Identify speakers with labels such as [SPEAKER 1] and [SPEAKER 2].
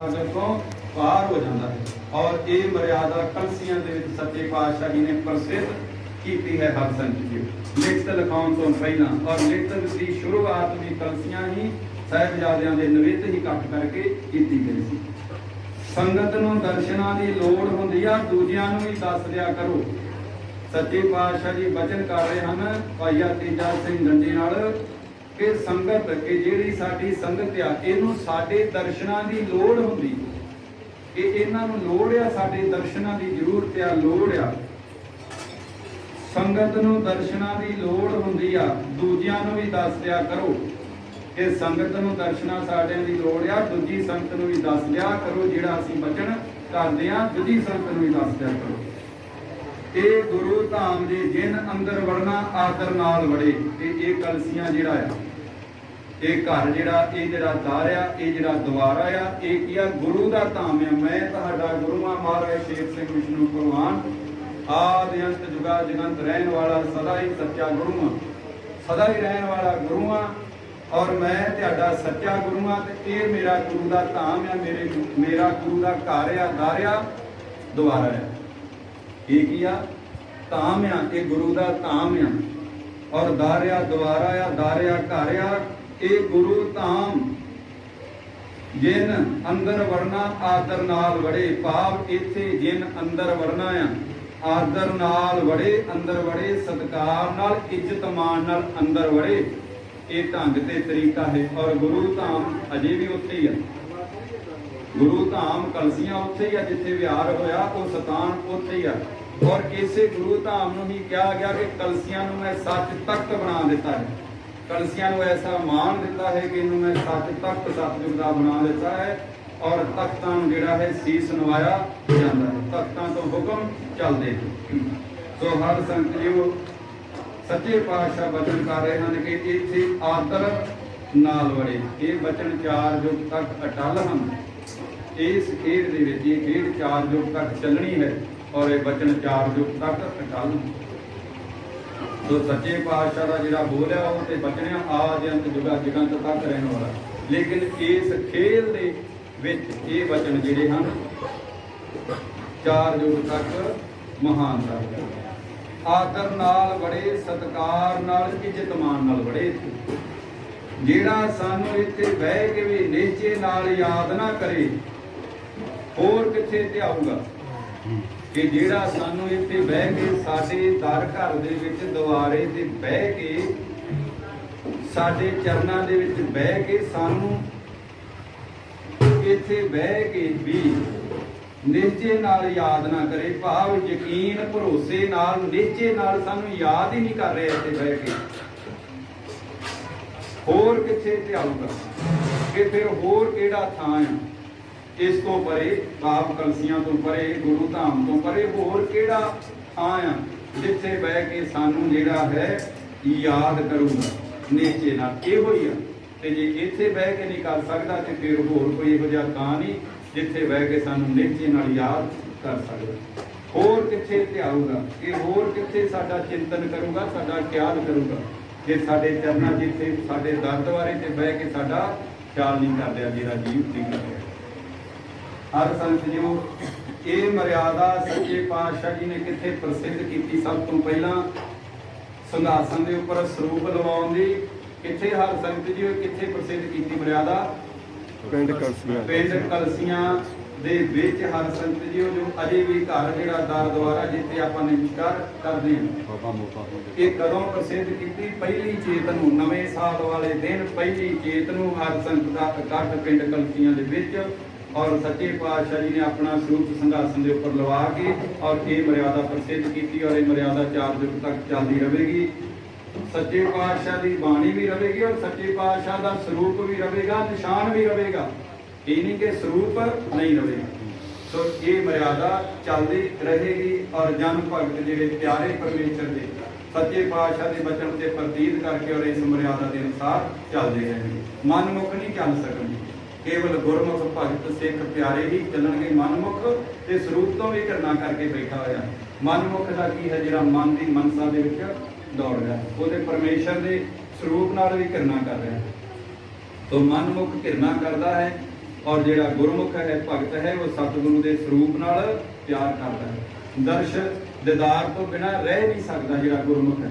[SPEAKER 1] ਅਗਰ ਤੋਂ ਪਾਰ ਹੋ ਜਾਂਦਾ ਹੈ। ਔਰ ਇਹ ਮਰਿਆਦਾ ਕਲਸੀਆਂ ਦੇ ਵਿੱਚ ਸੱਚੇ ਪਾਤਸ਼ਾਹ ਜੀ ਨੇ ਪ੍ਰਸਿੱਧ ਕੀਤੀ ਹੈ ਹਰ ਸੰਤ ਜੀ। ਲਿਖਤ ਲਿਖਾਉਣ ਤੋਂ ਪਹਿਲਾਂ ਔਰ ਲਿਖਤ ਦੀ ਸ਼ੁਰੂਆਤ ਵੀ ਕਲਸੀਆਂ ਹੀ, ਸਾਹਿਬਜ਼ਾਦਿਆਂ ਦੇ ਨਵੇਤ ਹੀ ਇਕੱਠ ਕਰਕੇ ਕੀਤੀ ਗਈ ਸੀ। ਸੰਗਤ ਨੂੰ ਦਰਸ਼ਨਾਂ ਦੀ ਲੋੜ ਹੁੰਦੀ ਆ, ਦੂਜਿਆਂ ਨੂੰ ਵੀ ਦੱਸ ਦਿਆ ਕਰੋ। ਸੱਚੇ ਪਾਤਸ਼ਾਹ ਜੀ ਬਚਨ ਕਰ ਰਹੇ ਹਨ, ਭਾਈਆ ਤੇਜਾ ਸਿੰਘ ਗੰਡੀ ਨਾਲ ਕਿ ਸੰਗਤ ਕਿ ਜਿਹੜੀ ਸਾਡੀ ਸੰਗਤ ਆ, ਇਹਨੂੰ ਸਾਡੇ ਦਰਸ਼ਨਾਂ ਦੀ ਲੋੜ ਹੁੰਦੀ। ਕਿ ਇਹਨਾਂ ਨੂੰ ਲੋੜ ਆ, ਸਾਡੇ ਦਰਸ਼ਨਾਂ ਦੀ ਜ਼ਰੂਰਤ ਆ, ਲੋੜ ਆ। ਸੰਗਤ ਨੂੰ ਦਰਸ਼ਨਾਂ ਦੀ ਲੋੜ ਹੁੰਦੀ ਆ, ਦੂਜਿਆਂ ਨੂੰ ਵੀ ਦੱਸ ਦਿਆ ਕਰੋ ਕਿ ਸੰਗਤ ਨੂੰ ਦਰਸ਼ਨਾਂ ਸਾਡਿਆਂ ਦੀ ਲੋੜ ਆ, ਦੂਜੀ ਸੰਗਤ ਨੂੰ ਵੀ ਦੱਸ ਦਿਆ ਕਰੋ ਜਿਹੜਾ ਅਸੀਂ ਬਚਨ ਕਰਦੇ ਆ, ਦੂਜੀ ਸੰਗਤ ਨੂੰ ਵੀ ਦੱਸ ਦਿਆ ਕਰੋ। ਇਹ ਗੁਰੂ ਧਾਮ ਦੇ ਜਿਨ ਅੰਦਰ ਵੜਨਾ, ਆਦਰ ਨਾਲ ਵੜੇ, ਤੇ ਇਹ ਕਲਸੀਆਂ ਜਿਹੜਾ ਆ ਇਹ ਘਰ ਜਿਹੜਾ, ਇਹ ਜਿਹੜਾ ਦਰ ਆ, ਇਹ ਜਿਹੜਾ ਦਵਾਰਾ ਆ, ਇਹ ਕੀ ਆ? ਗੁਰੂ ਦਾ ਧਾਮ ਆ। ਮੈਂ ਤੁਹਾਡਾ ਗੁਰੂ ਆ, ਮਹਾਰਾਜ ਸ਼ੇਰ ਸਿੰਘ ਵਿਸ਼ਨੂੰ ਭਗਵਾਨ। ਆਦਿ ਅੰਤ ਜੁਗਾ ਜਗੰਤ ਰਹਿਣ ਵਾਲਾ ਸਦਾ ਹੀ ਸੱਚਾ ਗੁਰੂ ਆ। ਸਦਾ ਹੀ ਰਹਿਣ ਵਾਲਾ ਗੁਰੂ ਆ। ਔਰ ਮੈਂ ਤੁਹਾਡਾ ਸੱਚਾ ਗੁਰੂ ਆ ਤੇ ਇਹ ਮੇਰਾ ਗੁਰੂ ਦਾ ਧਾਮ ਆ, ਮੇਰੇ, ਮੇਰਾ ਗੁਰੂ ਦਾ ਘਰ ਆ, ਦਰ ਆ ਦਵਾਰਾ ਆ। ਇਹ ਕੀ ਆ? ਧਾਮ ਆ, ਇਹ ਗੁਰੂ ਦਾ ਧਾਮ ਆ। ਔਰ ਦਾਰਿਆ ਦਵਾਰਾ ਆ ਦਾਰਿਆ ਘਰ ਆ। ਇਹ ਗੁਰੂ ਧਾਮ। ਜਿਨ ਅੰਦਰ ਵੜਨਾ ਆਦਰ ਨਾਲ ਵੜੇ। ਭਾਵ ਇੱਥੇ ਜਿਨ ਅੰਦਰ ਵੜਨਾ ਆ, ਆਦਰ ਨਾਲ ਵੜੇ, ਅੰਦਰ ਵੜੇ, ਸਤਕਾਰ ਨਾਲ, ਇੱਜ਼ਤ ਮਾਣ ਨਾਲ ਅੰਦਰ ਵੜੇ। ਇਹ ਢੰਗ ਤੇ ਤਰੀਕਾ ਹੈ। ਔਰ ਗੁਰੂ ਧਾਮ ਅਜੇ ਵੀ ਉੱਥੇ ਹੀ ਆ। ਗੁਰੂ ਧਾਮ ਕਲਸੀਆਂ ਉੱਥੇ ਹੀ ਆ, ਜਿੱਥੇ ਵਿਹਾਰ ਹੋਇਆ, ਉਹ ਸਤਾਨ ਉੱਥੇ ਹੀ ਆ। ਔਰ ਇਸੇ ਗੁਰੂ ਧਾਮ ਨੂੰ ਹੀ ਕਿਹਾ ਗਿਆ ਕਿ ਕਲਸੀਆਂ ਨੂੰ ਮੈਂ ਸੱਚ ਤਖਤ ਬਣਾ ਦਿੱਤਾ ਹੈ। ਕਲਸੀਆਂ ਨੂੰ ਐਸਾ ਮਾਣ ਦਿੱਤਾ ਹੈ ਕਿ ਇਹਨੂੰ ਮੈਂ ਸੱਚ ਤਖਤ ਸਤਿਗੁਰ ਦਾ ਬਣਾ ਦਿੱਤਾ ਹੈ ਔਰ ਤਖਤਾਂ ਨੂੰ ਜਿਹੜਾ ਹੈ ਸੀਸ ਨਵਾਇਆ ਜਾਂਦਾ ਹੈ। ਤਖਤਾਂ ਤੋਂ ਹੁਕਮ ਚੱਲਦੇ ਸੋ ਹਰ ਸੰਤ ਜੀਓ ਸੱਚੇ ਪਾਤਸ਼ਾਹ ਬਚਨ ਕਰ ਰਹੇ ਹਨ ਕਿ ਇੱਥੇ ਆਦਰ ਨਾਲ ਵੜੇ। ਇਹ ਬਚਨ ਚਾਰ ਯੁਗ ਤੱਕ ਅਟਲ ਹਨ। ਇਸ ਖੇਡ ਦੇ ਵਿੱਚ ਇਹ ਖੇਡ ਚਾਰ ਯੁਗ ਤੱਕ ਚੱਲਣੀ ਹੈ ਔਰ ਇਹ ਬਚਨ ਚਾਰ ਯੁਗ ਤੱਕ ਅਟਲ ਸੋ ਸੱਚੇ ਪਾਤਸ਼ਾਹ ਦਾ ਜਿਹੜਾ ਬੋਲਿਆ ਉਹ ਤੇ ਬਚਨਿਆ ਆਜ ਅੰਤ ਜੁਗਾ ਜਗੰਤ ਤੱਕ ਰਹਿਣ ਵਾਲਾ। ਲੇਕਿਨ ਇਸ ਖੇਲ ਦੇ ਵਿੱਚ ਇਹ ਬਚਨ ਜਿਹੜੇ ਹਨ, ਚਾਰ ਯੁਗ ਤੱਕ ਮਹਾਨ ਦਾ ਆਦਰ ਨਾਲ ਬੜੇ ਸਤਕਾਰ ਨਾਲ, ਇੱਜ਼ਤ ਮਾਨ ਨਾਲ ਬੜੇ ਜਿਹੜਾ ਸਾਨੂੰ ਇੱਥੇ ਬਹਿ ਕੇ ਵੀ ਨਿਸ਼ਚੇ ਨਾਲ ਯਾਦ ਨਾ ਕਰੇ, ਹੋਰ ਕਿੱਥੇ ਧਿਆਊਗਾ? ਕਿ ਜਿਹੜਾ ਸਾਨੂੰ ਇੱਥੇ ਬਹਿ ਕੇ ਸਾਡੇ ਦਰ ਘਰ ਦੇ ਵਿੱਚ ਦੁਆਰੇ ਤੇ ਬਹਿ ਕੇ ਸਾਡੇ ਚਰਨਾਂ ਦੇ ਵਿੱਚ ਬਹਿ ਕੇ ਸਾਨੂੰ ਇੱਥੇ ਬਹਿ ਕੇ ਵੀ ਨਿਸ਼ਚੇ ਨਾਲ ਯਾਦ ਨਾ ਕਰੇ, ਭਾਵ ਯਕੀਨ ਭਰੋਸੇ ਨਾਲ ਨਿਸ਼ਚੇ ਨਾਲ ਸਾਨੂੰ ਯਾਦ ਹੀ ਨਹੀਂ ਕਰ ਰਿਹਾ ਇੱਥੇ ਬਹਿ ਕੇ। ਹੋਰ ਕਿੱਥੇ ਧਿਆਊਗਾ ਕਿ ਫਿਰ ਹੋਰ ਕਿਹੜਾ ਥਾਂ ਆ? ਇਸ ਤੋਂ ਪਰੇ ਪਾਪ ਕਲਸੀਆਂ ਤੋਂ ਪਰੇ, ਗੁਰੂ ਧਾਮ ਤੋਂ ਪਰੇ, ਹੋਰ ਕਿਹੜਾ ਥਾਂ ਆ ਜਿੱਥੇ ਬਹਿ ਕੇ ਸਾਨੂੰ ਜਿਹੜਾ ਹੈ ਯਾਦ ਕਰੂਗਾ? ਨੇਚੇ ਨਾਲ ਇਹੋ ਹੀ ਆ। ਤੇ ਜੇ ਇੱਥੇ ਬਹਿ ਕੇ ਨਹੀਂ ਕਰ ਸਕਦਾ ਤੇ ਫਿਰ ਹੋਰ ਕੋਈ ਇਹੋ ਜਿਹਾ ਥਾਂ ਨਹੀਂ ਜਿੱਥੇ ਬਹਿ ਕੇ ਸਾਨੂੰ ਨੀਚੇ ਨਾਲ ਯਾਦ ਕਰ ਸਕਦਾ। ਹੋਰ ਕਿੱਥੇ ਧਿਆਊਗਾ? ਇਹ ਹੋਰ ਕਿੱਥੇ ਸਾਡਾ ਚਿੰਤਨ ਕਰੂਗਾ, ਸਾਡਾ ਖਿਆਲ ਕਰੂਗਾ? ਜੇ ਸਾਡੇ ਚਰਨਾਂ ਜਿੱਥੇ ਸਾਡੇ ਦਰ ਦੁਆਰੇ ਤੇ ਬਹਿ ਕੇ ਸਾਡਾ ਖਿਆਲ ਨਹੀਂ ਕਰਦਿਆ ਜਿਹੜਾ ਜੀਵ ਠੀਕ ਰਿਹਾ ਹਰ ਸੰਤ ਜੀਓ ਇਹ ਮਰਿਆਦਾ ਸੱਚੇ ਪਾਤਸ਼ਾਹ ਜੀ ਨੇ ਕਿੱਥੇ ਪ੍ਰਸਿੱਧ ਕੀਤੀ? ਸਭ ਤੋਂ ਪਹਿਲਾਂ ਸੰਘਾਸਨ ਦੇ ਉੱਪਰ ਸਰੂਪ ਲਵਾਉਣ ਦੀ ਕਿੱਥੇ ਹਰ ਸੰਤ ਜੀਓ ਕਿੱਥੇ ਪ੍ਰਸਿੱਧ ਕੀਤੀ ਮਰਿਆਦਾ?
[SPEAKER 2] ਪਿੰਡ ਕਲਸੀਆਂ।
[SPEAKER 1] ਪਿੰਡ ਕਲਸੀਆਂ ਦੇ ਵਿੱਚ ਹਰ ਸੰਤ ਜੀਓ ਜੋ ਅਜੇ ਵੀ ਘਰ ਜਿਹੜਾ ਦਰ ਦੁਆਰਾ ਜਿੱਥੇ ਆਪਾਂ ਨਮਸਕਾਰ ਕਰਦੇ ਹਾਂ।
[SPEAKER 2] ਬਾਬਾ ਮੋਪਾ
[SPEAKER 1] ਇਹ ਕਦੋਂ ਪ੍ਰਸਿੱਧ ਕੀਤੀ? ਪਹਿਲੀ ਚੇਤ ਨੂੰ ਨਵੇਂ ਸਾਲ ਵਾਲੇ ਦਿਨ ਪਹਿਲੀ ਚੇਤ ਨੂੰ ਹਰ ਸੰਤ ਦਾ ਇਕੱਠ ਪਿੰਡ ਕਲਸੀਆਂ ਦੇ ਵਿੱਚ ਔਰ ਸੱਚੇ ਪਾਤਸ਼ਾਹ ਜੀ ਨੇ ਆਪਣਾ ਸਰੂਪ ਸੰਘਾਸਨ ਦੇ ਉੱਪਰ ਲਵਾ ਕੇ ਔਰ ਇਹ ਮਰਿਆਦਾ ਪ੍ਰਸਿੱਧ ਕੀਤੀ ਔਰ ਇਹ ਮਰਿਆਦਾ ਚਾਰ ਦਿਨ ਤੱਕ ਚੱਲਦੀ ਰਹੇਗੀ। ਸੱਚੇ ਪਾਤਸ਼ਾਹ ਦੀ ਬਾਣੀ ਵੀ ਰਹੇਗੀ ਔਰ ਸੱਚੇ ਪਾਤਸ਼ਾਹ ਦਾ ਸਰੂਪ ਵੀ ਰਹੇਗਾ, ਨਿਸ਼ਾਨ ਵੀ ਰਹੇਗਾ। ਇਹ ਨਹੀਂ ਕਿ ਸਰੂਪ ਨਹੀਂ ਰਹੇਗਾ। ਸੋ ਇਹ ਮਰਿਆਦਾ ਚੱਲਦੀ ਰਹੇਗੀ ਔਰ ਜਨ ਭਗਤ ਜਿਹੜੇ ਪਿਆਰੇ ਪਰਮੇਸ਼ਰ ਦੇ ਸੱਚੇ ਪਾਤਸ਼ਾਹ ਦੇ ਬਚਨ ਤੇ ਪ੍ਰਤੀਤ ਕਰਕੇ ਔਰ ਇਸ ਮਰਿਆਦਾ ਦੇ ਅਨੁਸਾਰ ਚੱਲਦੇ ਰਹਿਣਗੇ। ਮਨਮੁਖ ਨਹੀਂ ਚੱਲ ਸਕਣਗੇ। ਕੇਵਲ ਗੁਰਮੁਖ ਭਗਤ ਸਿੱਖ ਪਿਆਰੇ ਹੀ ਚੱਲਣਗੇ ਮਨਮੁਖ ਤੇ ਸਰੂਪ ਤੋਂ ਵੀ ਕਰਨਾ ਕਰਕੇ ਬੈਠਾ ਹੋਇਆ। ਮਨਮੁਖ ਦਾ ਕੀ ਹੈ ਜਿਹੜਾ ਮਨ ਦੀ ਮਨਸਾ ਦੇ ਵਿੱਚ ਦੌੜ ਰਿਹਾ ਉਹਦੇ ਪਰਮੇਸ਼ਰ ਦੇ ਸਰੂਪ ਨਾਲ ਵੀ ਕਿਰਨਾ ਕਰ ਰਿਹਾ ਤੋ ਮਨਮੁਖ ਕਿਰਨਾ ਕਰਦਾ ਹੈ ਔਰ ਜਿਹੜਾ ਗੁਰਮੁਖ ਹੈ, ਭਗਤ ਹੈ, ਉਹ ਸਤਿਗੁਰੂ ਦੇ ਸਰੂਪ ਨਾਲ ਪਿਆਰ ਕਰਦਾ ਹੈ। ਦਰਸ਼, ਦਿਦਾਰ ਤੋਂ ਬਿਨਾ ਰਹਿ ਨਹੀਂ ਸਕਦਾ ਜਿਹੜਾ ਗੁਰਮੁਖ ਹੈ।